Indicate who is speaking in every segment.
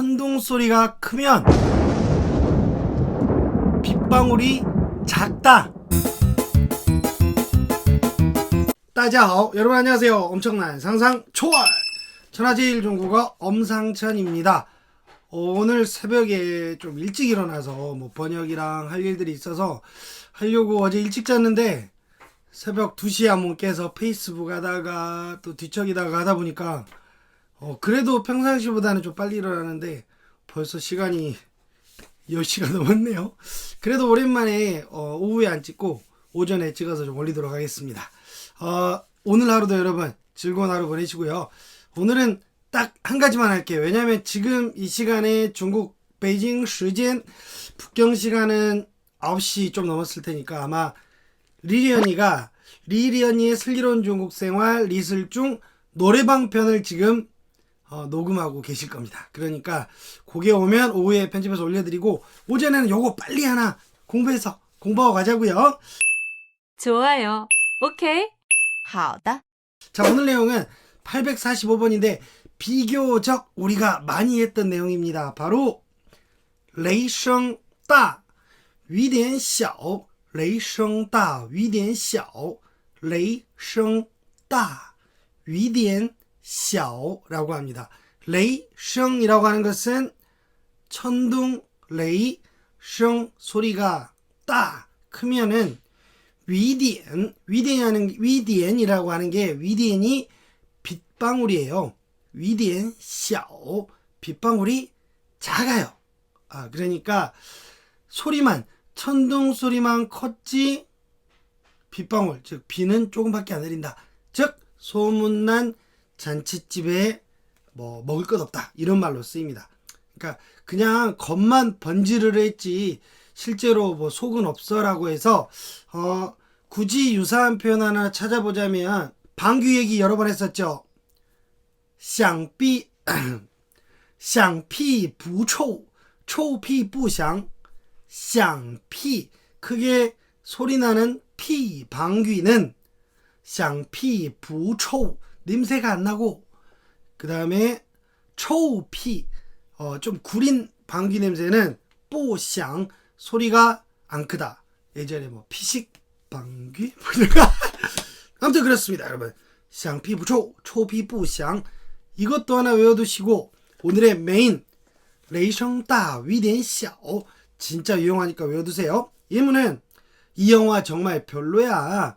Speaker 1: 천둥 소리가 크면 빗방울이 작다. 따자오 여러분 안녕하세요. 엄청난 상상 초월 천하제일 종국어 엄상천입니다. 오늘 새벽에 좀 일찍 일어나서 뭐 번역이랑 할 일들이 있어서 하려고 어제 일찍 잤는데 새벽 2시에 한번 깨서 페이스북 하다가 또 뒤척이다가 하다 보니까 어, 그래도 평상시보다는 좀 빨리 일어나는데 벌써 시간이 10시가 넘었네요. 그래도 오랜만에 어, 오후에 안 찍고 오전에 찍어서 좀 올리도록 하겠습니다. 어, 오늘 하루도 여러분 즐거운 하루 보내시고요. 오늘은 딱 한 가지만 할게요. 왜냐면 지금 이 시간에 중국 베이징 시간 북경 시간은 9시 좀 넘었을 테니까 아마 리리언이가 리리언이의 슬기로운 중국 생활 리슬중 노래방 편을 지금 어, 녹음하고 계실 겁니다. 그러니까 그게 오면 오후에 편집해서 올려드리고 오전에는 요거 빨리 하나 공부해서 공부하고 가자고요.
Speaker 2: 좋아요. 오케이.
Speaker 3: 好的，
Speaker 1: 자 오늘 내용은 845번인데 비교적 우리가 많이 했던 내용입니다. 바로 雷声大雨点小雷声大雨点小雷声大雨 샤오라고 합니다. 레이 슝이라고 하는 것은 천둥 레이 슝 소리가 따 크면은 위디엔 위디엔이라는 위디엔이라고 하는 게 위디엔이 빗방울이에요. 위디엔 샤오 빗방울이 작아요. 아 그러니까 소리만 천둥 소리만 컸지 빗방울 즉 비는 조금밖에 안 내린다. 즉 소문난 잔칫집에 뭐 먹을 것 없다 이런 말로 쓰입니다. 그러니까 그냥 겉만 번지르르 했지 실제로 뭐 속은 없어라고 해서 어 굳이 유사한 표현 하나 찾아보자면 방귀 얘기 여러 번 했었죠. 샹피 샹피 부초 초피 부샹 샹피 크게 소리 나는 피 방귀는 샹피 부초 냄새가 안 나고 그 다음에 초피 어, 좀 구린 방귀 냄새는 뽀샹 소리가 안 크다. 예전에 뭐 피식 방귀 아무튼 그렇습니다, 여러분. 샹피부초 초피부샹 이것도 하나 외워두시고 오늘의 메인 레이성따 위덴小 진짜 유용하니까 외워두세요. 예문은 이 영화 정말 별로야.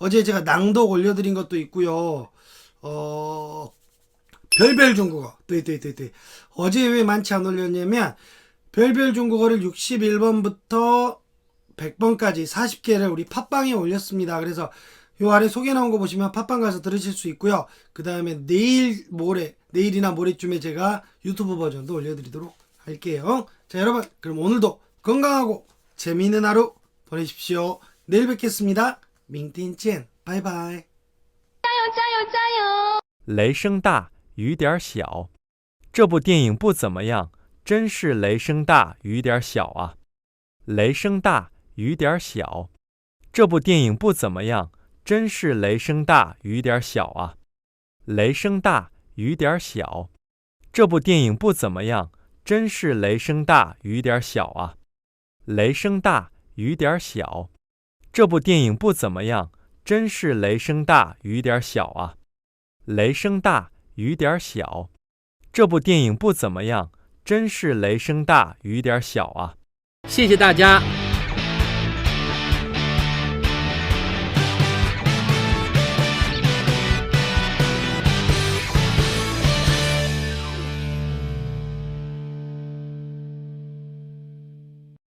Speaker 1: 어제 제가 낭독 올려드린 것도 있고요. 어 별별 중국어. 네, 네, 네, 네. 어제 왜 많지 안 올렸냐면, 별별 중국어를 61번부터 100번까지 40개를 우리 팟빵에 올렸습니다. 그래서 요 아래 소개 나온 거 보시면 팟빵 가서 들으실 수 있고요. 그 다음에 내일 모레, 내일이나 모레쯤에 제가 유튜브 버전도 올려드리도록 할게요. 자, 여러분, 그럼 오늘도 건강하고 재미있는 하루 보내십시오. 내일 뵙겠습니다. 明天见拜拜。加油加油加油。
Speaker 4: 雷声大雨点儿小。这部电影不怎么样真是雷声大雨点儿小啊。雷声大雨点儿小。这部电影不怎么样真是雷声大雨点儿小啊。雷声大雨点儿小。这部电影不怎么样真是雷声大雨点儿小啊。雷声大雨点儿小。这部电影不怎么样，真是雷声大雨点小啊！雷声大雨点小，这部电影不怎么样，真是雷声大雨点小啊！
Speaker 5: 谢谢大家